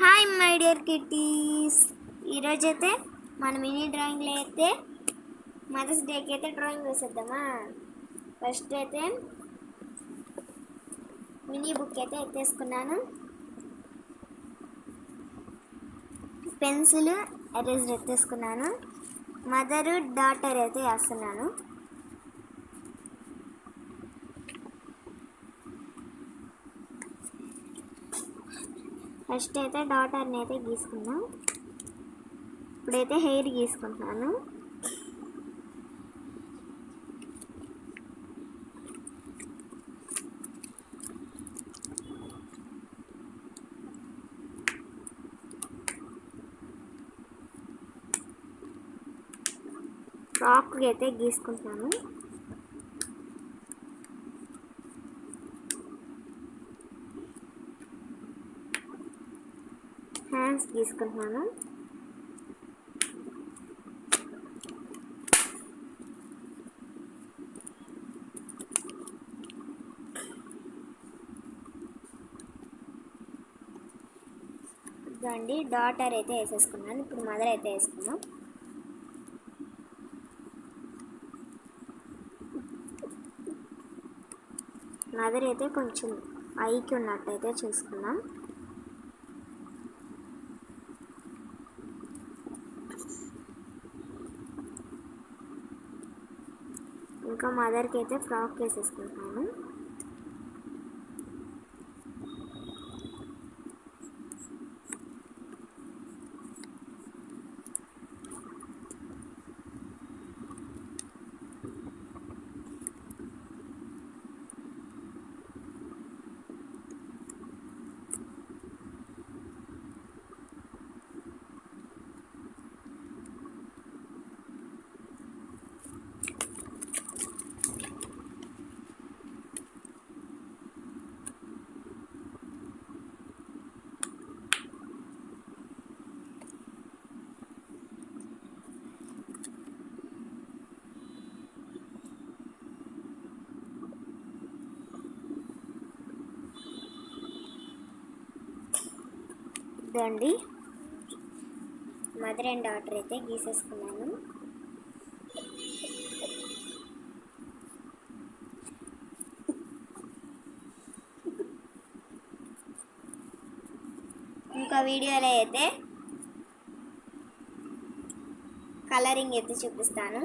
Hi my dear kitties ఈరోజైతే మన mini డ్రాయింగ్లో అయితే మదర్స్ డేకి అయితే డ్రాయింగ్ వేసేద్దామా? ఫస్ట్ అయితే మినీ బుక్ అయితే ఎత్తేసుకున్నాను. పెన్సిల్ ఎరేజర్ ఎత్తేసుకున్నాను. మదరు డాటర్ అయితే వేస్తున్నాను. ఫస్ట్ అయితే డాటర్ని అయితే గీసుకుందాం. ఇప్పుడైతే హెయిర్ గీసుకుంటున్నాను. ఫ్రాక్కి అయితే గీసుకుంటున్నాను. హ్యాండ్స్ గీసుకుంటున్నాను ఇదండి డాటర్ అయితే వేసేసుకున్నాను. ఇప్పుడు మదర్ అయితే వేసుకున్నాం మదర్ అయితే కొంచెం ఐకి ఉన్నట్టయితే చూసుకున్నాం ఇంకా మదర్కి అయితే ఫ్రాక్ వేసేసుకుంటాను. ఇదండి మదర్ అండ్ డాటర్ అయితే గీసేసుకున్నాను. ఇంకా వీడియోలో అయితే కలరింగ్ అయితే చూపిస్తాను.